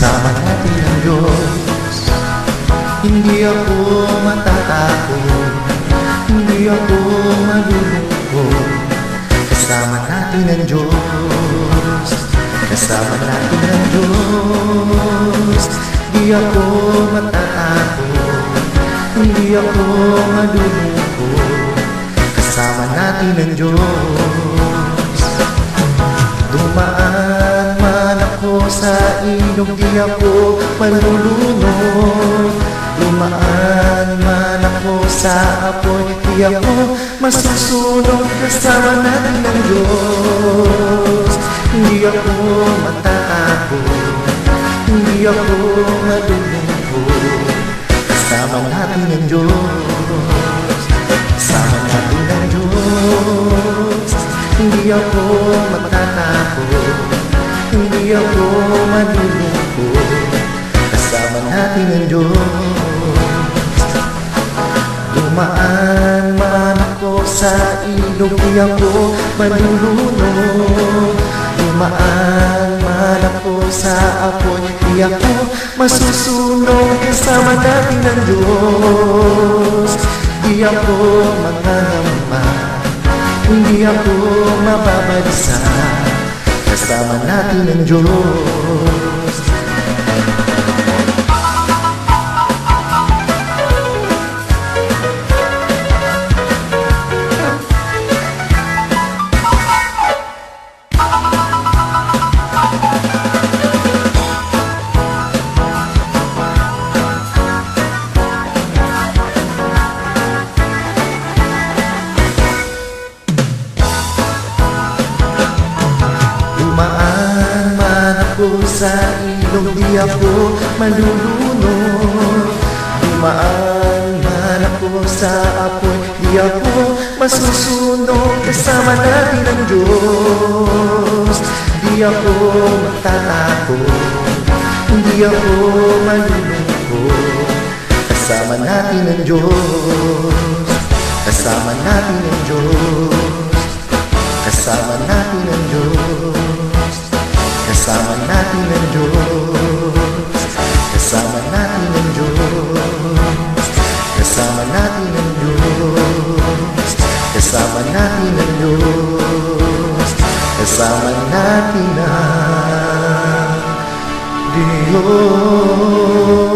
Kasama natin ang Diyos. Hindi ako matatakot Hindi ako malulungkot. Kasama natin ang Diyos. Kasama natin ang Diyos. Hindi ako matatakot Hindi ako malulungkot. Kasama natin ang Diyos. Sa ilog Di ako malulunod. Dumaan man ako sa apoy Di ako masusunog Kasama natin ang Diyos. Hindi ako matatakot Hindi ako malulungkot Kasama natin ang Diyos Kasama natin ang Diyos. Hindi ako matatakot Hindi ako malulungkot Kasama natin ang Diyos. Dumaan man ako sa ilog Di ako malulunod. Dumaan man ako sa apoy Di ako masusunog. Kasama natin ang Diyos. Di ako mangangamba. Hindi ako mababalisa Kasama natin ang Diyos Dumaan man ako sa ilog Di ako malulunod. Dumaan man ako sa apoy Di ako masusunog Kasama natin ang Diyos. Di ako matatakot Hindi ako malulungkot Kasama natin ang Diyos. Kasama natin ang Diyos. Kasama natin ang Diyos Kasama natin ang Diyos. Kasama natin ang Diyos. Kasama natin ang Diyos. Kasama natin ang Diyos. Kasama natin ang Diyos